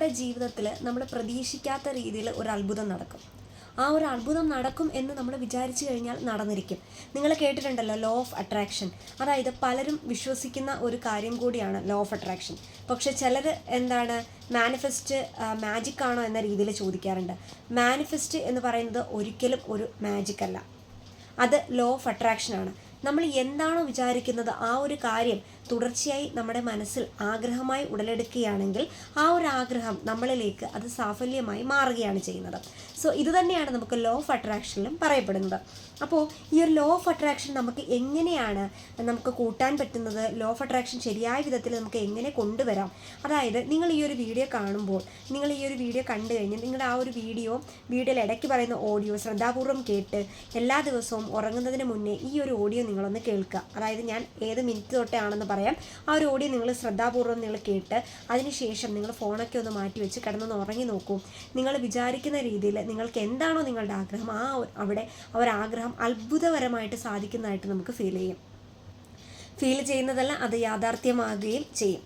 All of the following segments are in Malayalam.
നമ്മുടെ ജീവിതത്തിൽ നമ്മൾ പ്രതീക്ഷിക്കാത്ത രീതിയിൽ ഒരു അത്ഭുതം നടക്കും. ആ ഒരു അത്ഭുതം നടക്കും എന്ന് നമ്മൾ വിചാരിച്ചു കഴിഞ്ഞാൽ നടന്നിരിക്കും. നിങ്ങൾ കേട്ടിട്ടുണ്ടല്ലോ ലോ ഓഫ് അട്രാക്ഷൻ അതായത് പലരും വിശ്വസിക്കുന്ന ഒരു കാര്യം കൂടിയാണ് ലോ ഓഫ് അട്രാക്ഷൻ പക്ഷെ ചിലർ എന്താണ് മാനിഫെസ്റ്റ് മാജിക് ആണോ എന്ന രീതിയിൽ ചോദിക്കാറുണ്ട്. മാനിഫെസ്റ്റ് എന്ന് പറയുന്നത് ഒരിക്കലും ഒരു മാജിക് അല്ല. അത് ലോ ഓഫ് അട്രാക്ഷൻ ആണ്. നമ്മൾ എന്താണോ വിചാരിക്കുന്നത് ആ ഒരു കാര്യം തുടർച്ചയായി നമ്മുടെ മനസ്സിൽ ആഗ്രഹമായി ഉടലെടുക്കുകയാണെങ്കിൽ ആ ഒരു ആഗ്രഹം നമ്മളിലേക്ക് അത് സാഫല്യമായി മാറുകയാണ് ചെയ്യുന്നത്. സോ ഇത് തന്നെയാണ് നമുക്ക് ലോ ഓഫ് അട്രാക്ഷനിലും പറയപ്പെടുന്നത്. അപ്പോൾ ഈ ഒരു ലോ ഓഫ് അട്രാക്ഷൻ നമുക്ക് എങ്ങനെയാണ് നമുക്ക് കൂട്ടാൻ പറ്റുന്നത്? ലോ ഓഫ് അട്രാക്ഷൻ ശരിയായ വിധത്തിൽ നമുക്ക് എങ്ങനെ കൊണ്ടുവരാം? അതായത് നിങ്ങൾ ഈ ഒരു വീഡിയോ കാണുമ്പോൾ നിങ്ങൾ ഈ ഒരു വീഡിയോ കണ്ടു കഴിഞ്ഞ് നിങ്ങളുടെ ആ ഒരു വീഡിയോ വീഡിയോയിൽ ഇടയ്ക്ക് പറയുന്ന ഓഡിയോ ശ്രദ്ധാപൂർവം കേട്ട് എല്ലാ ദിവസവും ഉറങ്ങുന്നതിന് മുന്നേ ഈ ഒരു ഓഡിയോ നിങ്ങളൊന്ന് കേൾക്കുക. അതായത് ഞാൻ ഏത് മിനിറ്റ് തൊട്ടേ ആണെന്ന് പറയാം. ആ ഒരു ഓഡിയോ നിങ്ങൾ ശ്രദ്ധാപൂർവം നിങ്ങൾ കേട്ട് അതിനുശേഷം നിങ്ങൾ ഫോണൊക്കെ ഒന്ന് മാറ്റി വെച്ച് കിടന്നൊന്ന് ഉറങ്ങി നോക്കൂ. നിങ്ങൾ വിചാരിക്കുന്ന രീതിയിൽ നിങ്ങൾക്ക് എന്താണോ നിങ്ങളുടെ ആഗ്രഹം ആ അവിടെ ആ ഒരു ആഗ്രഹം അത്ഭുതകരമായിട്ട് സാധിക്കുന്നതായിട്ട് നമുക്ക് ഫീൽ ചെയ്യും. ഫീൽ ചെയ്യുന്നതല്ല അത് യാഥാർത്ഥ്യമാകുകയും ചെയ്യും.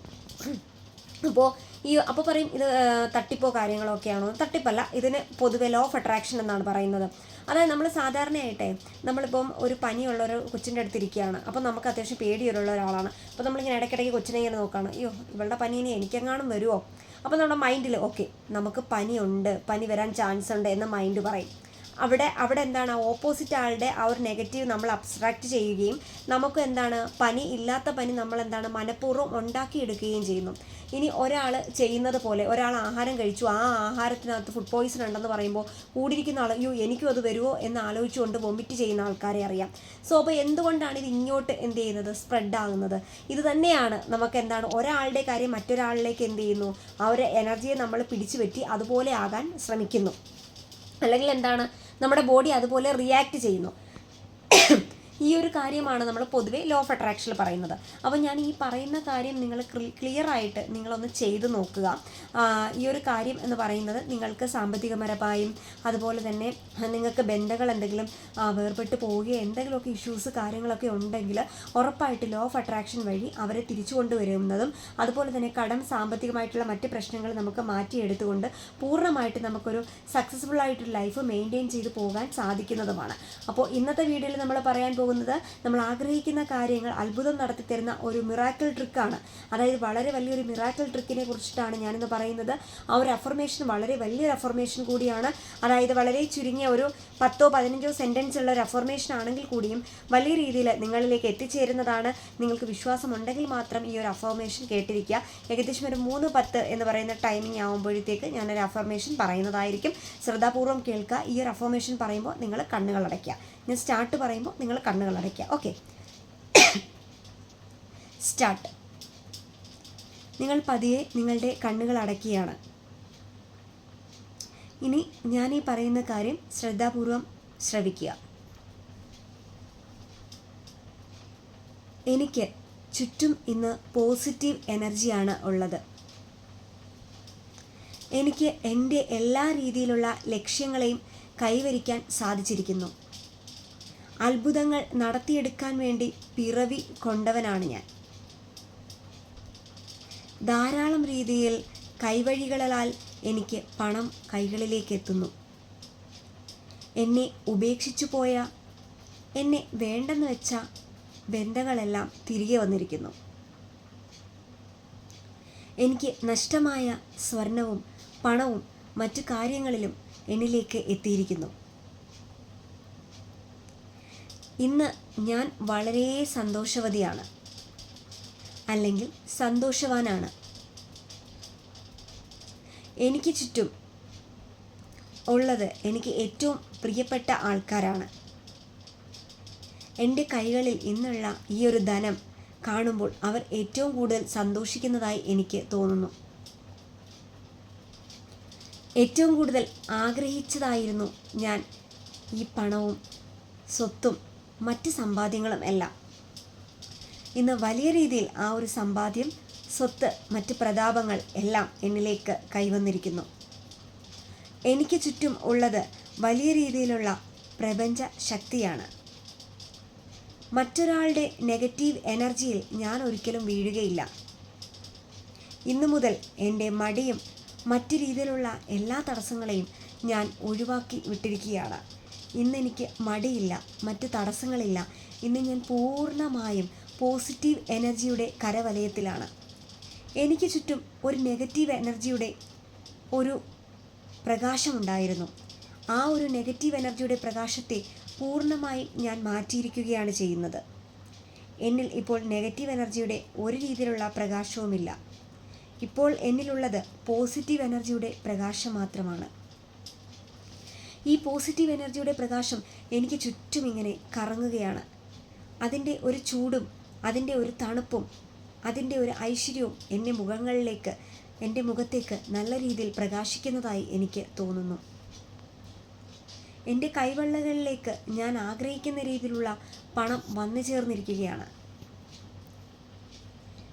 അപ്പോൾ ഈ അപ്പോൾ പറയും ഇത് തട്ടിപ്പോ കാര്യങ്ങളൊക്കെയാണോ? തട്ടിപ്പല്ല ഇതിന് പൊതുവെ ലോ ഓഫ് അട്രാക്ഷൻ എന്നാണ് പറയുന്നത്. അതായത് നമ്മൾ സാധാരണയായിട്ടേ നമ്മളിപ്പം ഒരു പനിയുള്ള ഒരു കൊച്ചിന്റെ അടുത്ത് ഇരിക്കുകയാണ് അപ്പോൾ നമുക്ക് അത്യാവശ്യം പേടിയുള്ള ഒരാളാണ്. അപ്പോൾ നമ്മളിങ്ങനെ ഇടയ്ക്കിടയ്ക്ക് കൊച്ചിനെ ഇങ്ങനെ നോക്കുകയാണ് അയ്യോ ഇവളുടെ പനി ഇനി എനിക്കെങ്ങാനും വരുമോ അപ്പോൾ നമ്മുടെ മൈൻഡിൽ ഓക്കെ നമുക്ക് പനിയുണ്ട് പനി വരാൻ ചാൻസ് ഉണ്ട് എന്ന മൈൻഡ് പറയും. അവിടെ അവിടെ എന്താണ് ഓപ്പോസിറ്റ് ആളുടെ ആ ഒരു നെഗറ്റീവ് നമ്മൾ അബ്സ്ട്രാക്റ്റ് ചെയ്യുകയും നമുക്ക് എന്താണ് പനി ഇല്ലാത്ത പനി നമ്മൾ എന്താണ് മനഃപൂർവം ഉണ്ടാക്കിയെടുക്കുകയും ചെയ്യുന്നു. ഇനി ഒരാൾ ചെയ്യുന്നത് പോലെ ഒരാൾ ആഹാരം കഴിച്ചു ആ ആഹാരത്തിനകത്ത് ഫുഡ് പോയിസൺ ഉണ്ടെന്ന് പറയുമ്പോൾ കൂടിയിരിക്കുന്ന ആൾ അയ്യോ എനിക്കും അത് വരുമോ എന്ന് ആലോചിച്ചുകൊണ്ട് വൊമിറ്റ് ചെയ്യുന്ന ആൾക്കാരെ അറിയാം. സോ അപ്പോൾ എന്തുകൊണ്ടാണ് ഇത് ഇങ്ങോട്ട് എന്ത് ചെയ്യുന്നത്? സ്പ്രെഡ് ആകുന്നത്. ഇത് തന്നെയാണ് നമുക്ക് എന്താണ് ഒരാളുടെ കാര്യം മറ്റൊരാളിലേക്ക് എന്ത് ചെയ്യുന്നു? ഒരു എനർജിയെ നമ്മൾ പിടിച്ചു പറ്റി അതുപോലെ ആകാൻ ശ്രമിക്കുന്നു. അല്ലെങ്കിൽ എന്താണ് നമ്മുടെ ബോഡി അതുപോലെ റിയാക്ട് ചെയ്യുന്നു. ഈ ഒരു കാര്യമാണ് നമ്മൾ പൊതുവേ ലോ ഓഫ് അട്രാക്ഷനിൽ പറയുന്നത്. അപ്പോൾ ഞാൻ ഈ പറയുന്ന കാര്യം നിങ്ങൾ ക്ലിയർ ആയിട്ട് നിങ്ങളൊന്ന് ചെയ്ത് നോക്കുക. ഈ ഒരു കാര്യം എന്ന് പറയുന്നത് നിങ്ങൾക്ക് സാമ്പത്തികപരമായും അതുപോലെ തന്നെ നിങ്ങൾക്ക് ബന്ധങ്ങൾ എന്തെങ്കിലും വേർപെട്ട് പോവുകയോ എന്തെങ്കിലുമൊക്കെ ഇഷ്യൂസ് കാര്യങ്ങളൊക്കെ ഉണ്ടെങ്കിൽ ഉറപ്പായിട്ട് ലോ ഓഫ് അട്രാക്ഷൻ വഴി അവരെ തിരിച്ചു കൊണ്ടുവരുന്നതും അതുപോലെ തന്നെ കടം സാമ്പത്തികമായിട്ടുള്ള മറ്റ് പ്രശ്നങ്ങൾ നമുക്ക് മാറ്റിയെടുത്തുകൊണ്ട് പൂർണമായിട്ട് നമുക്കൊരു സക്സസ്ഫുൾ ആയിട്ടൊരു ലൈഫ് മെയിന്റെയിൻ ചെയ്ത് പോകാൻ സാധിക്കുന്നതുമാണ്. അപ്പോൾ ഇന്നത്തെ വീഡിയോയിൽ നമ്മൾ പറയാൻ പോകുന്നത്. നമ്മൾ ആഗ്രഹിക്കുന്ന കാര്യങ്ങൾ അത്ഭുതം നടത്തി തരുന്ന ഒരു മിറാക്കിൾ ട്രിക്കാണ് അതായത് വളരെ വലിയൊരു മിറാക്കിൾ ട്രിക്കിനെ കുറിച്ചിട്ടാണ് ഞാനിന്ന് പറയുന്നത്. ആ ഒരു അഫർമേഷൻ വളരെ വലിയൊരു അഫർമേഷൻ കൂടിയാണ്. അതായത് വളരെ ചുരുങ്ങിയ ഒരു പത്തോ പതിനഞ്ചോ സെന്റൻസ് ഉള്ള ഒരു അഫർമേഷൻ ആണെങ്കിൽ കൂടിയും വലിയ രീതിയിൽ നിങ്ങളിലേക്ക് എത്തിച്ചേരുന്നതാണ്. നിങ്ങൾക്ക് വിശ്വാസം ഉണ്ടെങ്കിൽ മാത്രം ഈ ഒരു അഫർമേഷൻ കേട്ടിരിക്കുക. ഏകദേശം ഒരു മൂന്ന് പത്ത് എന്ന് പറയുന്ന ടൈമിംഗ് ആകുമ്പോഴത്തേക്ക് ഞാനൊരു അഫർമേഷൻ പറയുന്നതായിരിക്കും. ശ്രദ്ധാപൂർവം കേൾക്കുക. ഈ ഒരു അഫർമേഷൻ പറയുമ്പോൾ നിങ്ങൾ കണ്ണുകൾ അടയ്ക്കുക ഞാൻ സ്റ്റാർട്ട് പറയുമ്പോൾ നിങ്ങൾ കണ്ണുകൾ അടയ്ക്കുക. ഓക്കെ സ്റ്റാർട്ട് നിങ്ങൾ പതിയെ നിങ്ങളുടെ കണ്ണുകൾ അടയ്ക്കുകയാണ്. ഇനി ഞാൻ ഈ പറയുന്ന കാര്യം ശ്രദ്ധാപൂർവം ശ്രവിക്കുക. എനിക്ക് ചുറ്റും ഇന്ന് പോസിറ്റീവ് എനർജിയാണ് ഉള്ളത്. എനിക്ക് എന്റെ എല്ലാ രീതിയിലുള്ള ലക്ഷ്യങ്ങളെയും കൈവരിക്കാൻ സാധിച്ചിരിക്കുന്നു. അത്ഭുതങ്ങൾ നടത്തിയെടുക്കാൻ വേണ്ടി പിറവി കൊണ്ടവനാണ് ഞാൻ. ധാരാളം രീതിയിൽ കൈവഴികളാൽ എനിക്ക് പണം കൈകളിലേക്ക് എത്തുന്നു എന്നെ ഉപേക്ഷിച്ചു പോയ എന്നെ വേണ്ടെന്ന് വെച്ച ബന്ധങ്ങളെല്ലാം തിരികെ വന്നിരിക്കുന്നു. എനിക്ക് നഷ്ടമായ സ്വർണവും പണവും മറ്റു കാര്യങ്ങളിലും എന്നിലേക്ക് എത്തിയിരിക്കുന്നു. ഇന്ന് ഞാൻ വളരെ സന്തോഷവതിയാണ്. അല്ലെങ്കിൽ സന്തോഷവാനാണ്. എനിക്ക് ചുറ്റും ഉള്ളത് എനിക്ക് ഏറ്റവും പ്രിയപ്പെട്ട ആൾക്കാരാണ്. എന്റെ കൈകളിൽ ഇന്നുള്ള ഈ ഒരു ധനം കാണുമ്പോൾ അവർ ഏറ്റവും കൂടുതൽ സന്തോഷിക്കുന്നതായി എനിക്ക് തോന്നുന്നു. ഏറ്റവും കൂടുതൽ ആഗ്രഹിച്ചതായിരുന്നു ഞാൻ ഈ പണവും സ്വത്തും മറ്റ് സമ്പാദ്യങ്ങളും എല്ലാം. ഇന്ന് വലിയ രീതിയിൽ ആ ഒരു സമ്പാദ്യം സ്വത്ത് മറ്റ് പ്രതാപങ്ങൾ എല്ലാം എന്നിലേക്ക് കൈവന്നിരിക്കുന്നു. എനിക്ക് ചുറ്റും ഉള്ളത് വലിയ രീതിയിലുള്ള പ്രപഞ്ച ശക്തിയാണ്. മറ്റൊരാളുടെ നെഗറ്റീവ് എനർജിയിൽ ഞാൻ ഒരിക്കലും വീഴുകയില്ല. ഇന്നു മുതൽ എന്റെ മടിയും മറ്റു രീതിയിലുള്ള എല്ലാ തടസ്സങ്ങളെയും ഞാൻ ഒഴിവാക്കി വിട്ടിരിക്കുകയാണ്. ഇന്ന് എനിക്ക് മടിയില്ല മറ്റ് തടസ്സങ്ങളില്ല. ഇന്ന് ഞാൻ പൂർണമായും പോസിറ്റീവ് എനർജിയുടെ കരവലയത്തിലാണ്. എനിക്ക് ചുറ്റും ഒരു നെഗറ്റീവ് എനർജിയുടെ ഒരു പ്രകാശമുണ്ടായിരുന്നു. ആ ഒരു നെഗറ്റീവ് എനർജിയുടെ പ്രകാശത്തെ പൂർണമായും ഞാൻ മാറ്റിയിരിക്കുകയാണ് ചെയ്യുന്നത്. എന്നിൽ ഇപ്പോൾ നെഗറ്റീവ് എനർജിയുടെ ഒരു രീതിയിലുള്ള പ്രകാശവുമില്ല. ഇപ്പോൾ എന്നിലുള്ളത് പോസിറ്റീവ് എനർജിയുടെ പ്രകാശം മാത്രമാണ്. ഈ പോസിറ്റീവ് എനർജിയുടെ പ്രകാശം എനിക്ക് ചുറ്റും ഇങ്ങനെ കറങ്ങുകയാണ്. അതിന്റെ ഒരു ചൂടും അതിന്റെ ഒരു തണുപ്പും അതിന്റെ ഒരു ഐശ്വര്യവും എന്റെ മുഖങ്ങളിലേക്ക് എന്റെ മുഖത്തേക്ക് നല്ല രീതിയിൽ പ്രകാശിക്കുന്നതായി എനിക്ക് തോന്നുന്നു. എന്റെ കൈവെള്ളകളിലേക്ക് ഞാൻ ആഗ്രഹിക്കുന്ന രീതിയിലുള്ള പണം വന്നു ചേർന്നിരിക്കുകയാണ്.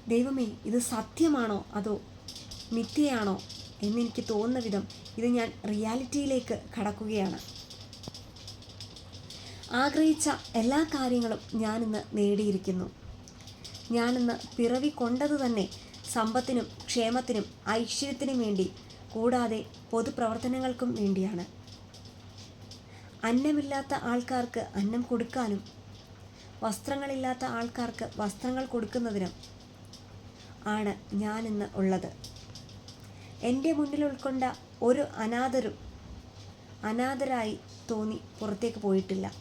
ദൈവമേ ഇത് സത്യമാണോ അതോ മിഥ്യയാണോ? എന്നെനിക്ക് തോന്നുന്ന വിധം ഇത് ഞാൻ റിയാലിറ്റിയിലേക്ക് കടക്കുകയാണ്. ആഗ്രഹിച്ച എല്ലാ കാര്യങ്ങളും ഞാനിന്ന് നേടിയിരിക്കുന്നു. ഞാനിന്ന് പിറവി കൊണ്ടത് തന്നെ സമ്പത്തിനും ക്ഷേമത്തിനും ഐശ്വര്യത്തിനും വേണ്ടി കൂടാതെ പൊതുപ്രവർത്തനങ്ങൾക്കും വേണ്ടിയാണ്. അന്നമില്ലാത്ത ആൾക്കാർക്ക് അന്നം കൊടുക്കാനും വസ്ത്രങ്ങളില്ലാത്ത ആൾക്കാർക്ക് വസ്ത്രങ്ങൾ കൊടുക്കുന്നതിനും ആണ് ഞാനിന്ന് ഉള്ളത്. എന്റെ മുന്നിൽ ഉൾക്കൊണ്ട ഒരു അനാഥരും അനാഥരായി തോന്നി പുറത്തേക്ക് പോയിട്ടില്ല.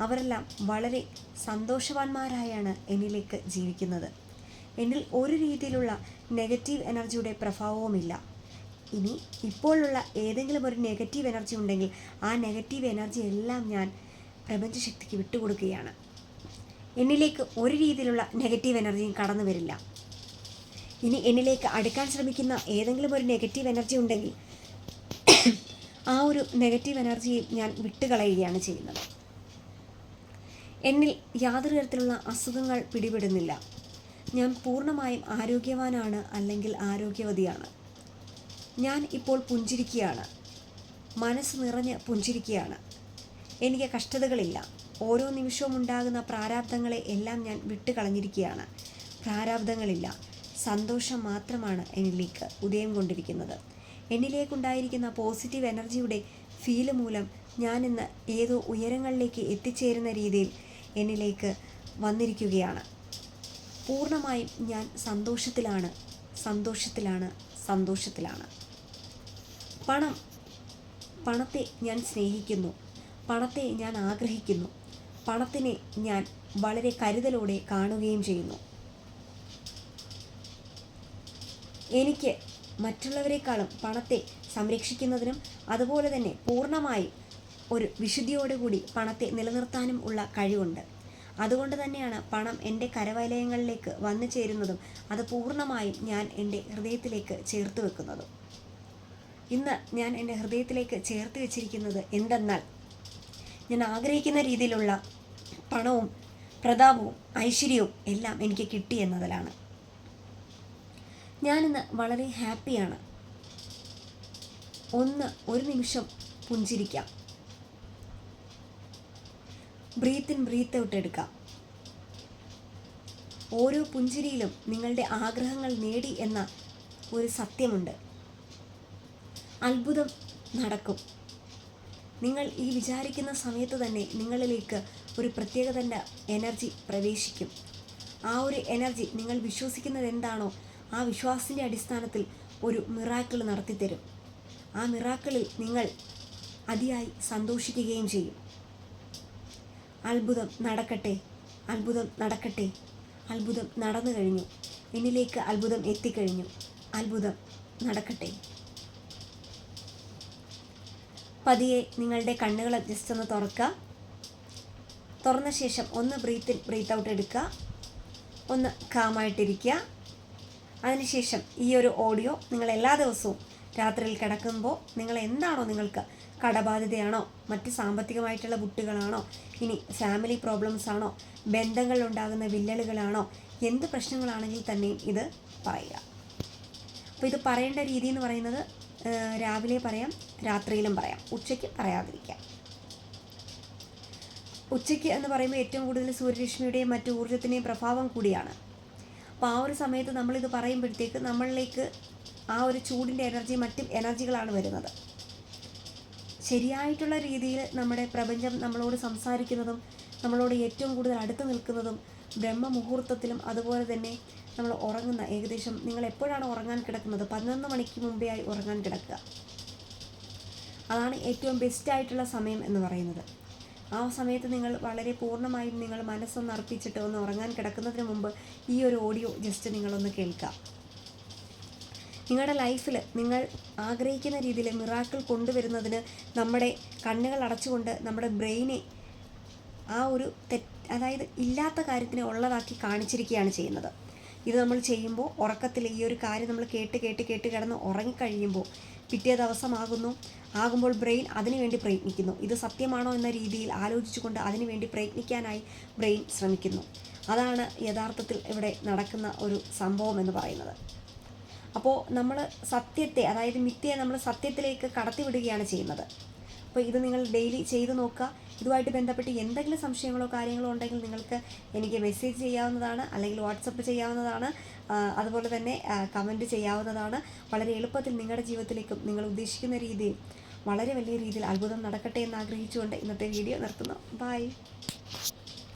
അവരെല്ലാം വളരെ സന്തോഷവാന്മാരായാണ് എന്നിലേക്ക് ജീവിക്കുന്നത്. എന്നിൽ ഒരു രീതിയിലുള്ള നെഗറ്റീവ് എനർജിയുടെ പ്രഭാവവുമില്ല. ഇനി ഇപ്പോഴുള്ള ഏതെങ്കിലും ഒരു നെഗറ്റീവ് എനർജി ഉണ്ടെങ്കിൽ ആ നെഗറ്റീവ് എനർജി എല്ലാം ഞാൻ പ്രപഞ്ചശക്തിക്ക് വിട്ടുകൊടുക്കുകയാണ്. എന്നിലേക്ക് ഒരു രീതിയിലുള്ള നെഗറ്റീവ് എനർജിയും കടന്നു വരില്ല. ഇനി എന്നിലേക്ക് അടുക്കാൻ ശ്രമിക്കുന്ന ഏതെങ്കിലും ഒരു നെഗറ്റീവ് എനർജി ഉണ്ടെങ്കിൽ ആ ഒരു നെഗറ്റീവ് എനർജിയെ ഞാൻ വിട്ടുകളയുകയാണ് ചെയ്യുന്നത്. എന്നിൽ യാതൊരു തരത്തിലുള്ള അസുഖങ്ങൾ പിടിപെടുന്നില്ല. ഞാൻ പൂർണമായും ആരോഗ്യവാനാണ് അല്ലെങ്കിൽ ആരോഗ്യവതിയാണ്. ഞാൻ ഇപ്പോൾ പുഞ്ചിരിക്കുകയാണ്. മനസ്സ് നിറഞ്ഞ് പുഞ്ചിരിക്കുകയാണ്. എനിക്ക് കഷ്ടതകളില്ല. ഓരോ നിമിഷവും ഉണ്ടാകുന്ന പ്രാരാബ്ദങ്ങളെ എല്ലാം ഞാൻ വിട്ടുകളഞ്ഞിരിക്കുകയാണ്. പ്രാരാബ്ദങ്ങളില്ല. സന്തോഷം മാത്രമാണ് എന്നിലേക്ക് ഉദയം കൊണ്ടിരിക്കുന്നത്. എന്നിലേക്കുണ്ടായിരിക്കുന്ന പോസിറ്റീവ് എനർജിയുടെ ഫീൽ മൂലം ഞാനിന്ന് ഏതോ ഉയരങ്ങളിലേക്ക് എത്തിച്ചേരുന്ന രീതിയിൽ എന്നിലേക്ക് വന്നിരിക്കുകയാണ്. പൂർണമായും ഞാൻ സന്തോഷത്തിലാണ് സന്തോഷത്തിലാണ് സന്തോഷത്തിലാണ്. പണം പണത്തെ ഞാൻ സ്നേഹിക്കുന്നു പണത്തെ ഞാൻ ആഗ്രഹിക്കുന്നു പണത്തിനെ ഞാൻ വളരെ കരുതലോടെ കാണുകയും ചെയ്യുന്നു. എനിക്ക് മറ്റുള്ളവരെക്കാളും പണത്തെ സംരക്ഷിക്കുന്നതിനും അതുപോലെ തന്നെ പൂർണമായി ഒരു വിശുദ്ധിയോടുകൂടി പണത്തെ നിലനിർത്താനും ഉള്ള കഴിവുണ്ട്. അതുകൊണ്ട് തന്നെയാണ് പണം എന്റെ കരവലയങ്ങളിലേക്ക് വന്നു ചേരുന്നതും അത് പൂർണമായും ഞാൻ എന്റെ ഹൃദയത്തിലേക്ക് ചേർത്ത് വെക്കുന്നതും. ഇന്ന് ഞാൻ എന്റെ ഹൃദയത്തിലേക്ക് ചേർത്ത് വെച്ചിരിക്കുന്നത് എന്തെന്നാൽ ഞാൻ ആഗ്രഹിക്കുന്ന രീതിയിലുള്ള പണവും പ്രതാപവും ഐശ്വര്യവും എല്ലാം എനിക്ക് കിട്ടി എന്നതിലാണ്. ഞാനിന്ന് വളരെ ഹാപ്പിയാണ്. ഒന്ന് ഒരു നിമിഷം പുഞ്ചിരിക്കാം. ബ്രീത്ത് ഇൻ ബ്രീത്ത് ഔട്ട് എടുക്കാം. ഓരോ പുഞ്ചിരിയിലും നിങ്ങളുടെ ആഗ്രഹങ്ങൾ നേടി എന്ന ഒരു സത്യമുണ്ട്. അത്ഭുതം നടക്കും. നിങ്ങൾ ഈ വിചാരിക്കുന്ന സമയത്ത് തന്നെ നിങ്ങളിലേക്ക് ഒരു പ്രത്യേകതന്റെ എനർജി പ്രവേശിക്കും. ആ ഒരു എനർജി നിങ്ങൾ വിശ്വസിക്കുന്നത് എന്താണോ ആ വിശ്വാസത്തിന്റെ അടിസ്ഥാനത്തിൽ ഒരു മിറാക്കിൾ നടത്തിത്തരും. ആ മിറാക്കിളിൽ നിങ്ങൾ അതിയായി സന്തോഷിക്കുകയും ചെയ്യും. അത്ഭുതം നടക്കട്ടെ അത്ഭുതം നടക്കട്ടെ അത്ഭുതം നടന്നു കഴിഞ്ഞു. എന്നിലേക്ക് അത്ഭുതം എത്തിക്കഴിഞ്ഞു. അത്ഭുതം നടക്കട്ടെ. പതിയെ നിങ്ങളുടെ കണ്ണുകൾ ജസ്റ്റ് ഒന്ന് തുറക്കുക. തുറന്ന ശേഷം ഒന്ന് ബ്രീത്തിൽ ബ്രീത്ത് ഔട്ട് എടുക്കുക. ഒന്ന് കാമായിട്ടിരിക്കുക അതിനുശേഷം ഈ ഒരു ഓഡിയോ നിങ്ങൾ എല്ലാ ദിവസവും രാത്രിയിൽ കിടക്കുമ്പോൾ നിങ്ങൾ എന്താണോ നിങ്ങൾക്ക് കടബാധ്യതയാണോ മറ്റ് സാമ്പത്തികമായിട്ടുള്ള ബുട്ടുകളാണോ ഇനി ഫാമിലി പ്രോബ്ലംസ് ആണോ ബന്ധങ്ങളിലുണ്ടാകുന്ന വില്ലലുകളാണോ എന്ത് പ്രശ്നങ്ങളാണെങ്കിൽ തന്നെയും ഇത് പറയുക. അപ്പോൾ ഇത് പറയേണ്ട രീതി എന്ന് പറയുന്നത് രാവിലെ പറയാം രാത്രിയിലും പറയാം. ഉച്ചയ്ക്ക് പറയാതിരിക്കാം. ഉച്ചയ്ക്ക് എന്ന് പറയുമ്പോൾ ഏറ്റവും കൂടുതൽ സൂര്യരശ്മിയുടെയും മറ്റു ഊർജത്തിന്റെയും പ്രഭാവം കൂടിയാണ്. അപ്പോൾ ആ ഒരു സമയത്ത് നമ്മളിത് പറയുമ്പോഴത്തേക്ക് നമ്മളിലേക്ക് ആ ഒരു ചൂടിന്റെ എനർജി മറ്റും എനർജികളാണ് വരുന്നത്. ശരിയായിട്ടുള്ള രീതിയിൽ നമ്മുടെ പ്രപഞ്ചം നമ്മളോട് സംസാരിക്കുന്നതും നമ്മളോട് ഏറ്റവും കൂടുതൽ അടുത്ത് നിൽക്കുന്നതും ബ്രഹ്മമുഹൂർത്തത്തിലും അതുപോലെ തന്നെ നമ്മൾ ഉറങ്ങുന്ന ഏകദേശം നിങ്ങൾ എപ്പോഴാണ് ഉറങ്ങാൻ കിടക്കുന്നത്? പതിനൊന്ന് മണിക്ക് മുമ്പേ ആയി ഉറങ്ങാൻ കിടക്കുക. അതാണ് ഏറ്റവും ബെസ്റ്റായിട്ടുള്ള സമയം എന്ന് പറയുന്നത്. ആ സമയത്ത് നിങ്ങൾ വളരെ പൂർണമായും നിങ്ങൾ മനസ്സൊന്ന് അർപ്പിച്ചിട്ട് ഒന്ന് ഉറങ്ങാൻ കിടക്കുന്നതിന് മുമ്പ് ഈ ഒരു ഓഡിയോ ജസ്റ്റ് നിങ്ങളൊന്ന് കേൾക്കാം. നിങ്ങളുടെ ലൈഫിൽ നിങ്ങൾ ആഗ്രഹിക്കുന്ന രീതിയിൽ മിറാക്കിൾ കൊണ്ടുവരുന്നതിന് നമ്മുടെ കണ്ണുകൾ അടച്ചുകൊണ്ട് നമ്മുടെ ബ്രെയിനെ ആ ഒരു തെറ്റ് അതായത് ഇല്ലാത്ത കാര്യത്തിനെ ഉള്ളതാക്കി കാണിച്ചിരിക്കുകയാണ് ചെയ്യുന്നത്. ഇത് നമ്മൾ ചെയ്യുമ്പോൾ ഉറക്കത്തിൽ ഈ ഒരു കാര്യം നമ്മൾ കേട്ട് കേട്ട് കേട്ട് കിടന്ന് ഉറങ്ങിക്കഴിയുമ്പോൾ പിറ്റേ ദിവസമാകുന്നു. ആകുമ്പോൾ ബ്രെയിൻ അതിനുവേണ്ടി പ്രയത്നിക്കുന്നു. ഇത് സത്യമാണോ എന്ന രീതിയിൽ ആലോചിച്ചുകൊണ്ട് അതിനുവേണ്ടി പ്രയത്നിക്കാനായി ബ്രെയിൻ ശ്രമിക്കുന്നു. അതാണ് യഥാർത്ഥത്തിൽ ഇവിടെ നടക്കുന്ന ഒരു സംഭവം എന്ന് പറയുന്നത്. അപ്പോൾ നമ്മൾ സത്യത്തെ അതായത് മിഥ്യയെ നമ്മൾ സത്യത്തിലേക്ക് കടത്തിവിടുകയാണ് ചെയ്യുന്നത്. അപ്പോൾ ഇത് നിങ്ങൾ ഡെയിലി ചെയ്ത് നോക്കുക. ഇതുമായിട്ട് ബന്ധപ്പെട്ട് എന്തെങ്കിലും സംശയങ്ങളോ കാര്യങ്ങളോ ഉണ്ടെങ്കിൽ നിങ്ങൾക്ക് എനിക്ക് മെസ്സേജ് ചെയ്യാവുന്നതാണ് അല്ലെങ്കിൽ വാട്സപ്പ് ചെയ്യാവുന്നതാണ്. അതുപോലെ തന്നെ കമന്റ് ചെയ്യാവുന്നതാണ്. വളരെ എളുപ്പത്തിൽ നിങ്ങളുടെ ജീവിതത്തിലേക്കും നിങ്ങൾ ഉദ്ദേശിക്കുന്ന രീതിയിൽ വളരെ വലിയ രീതിയിൽ അത്ഭുതം നടക്കട്ടെ എന്ന് ആഗ്രഹിച്ചുകൊണ്ട് ഇന്നത്തെ വീഡിയോ നിർത്തുന്നു. ബൈ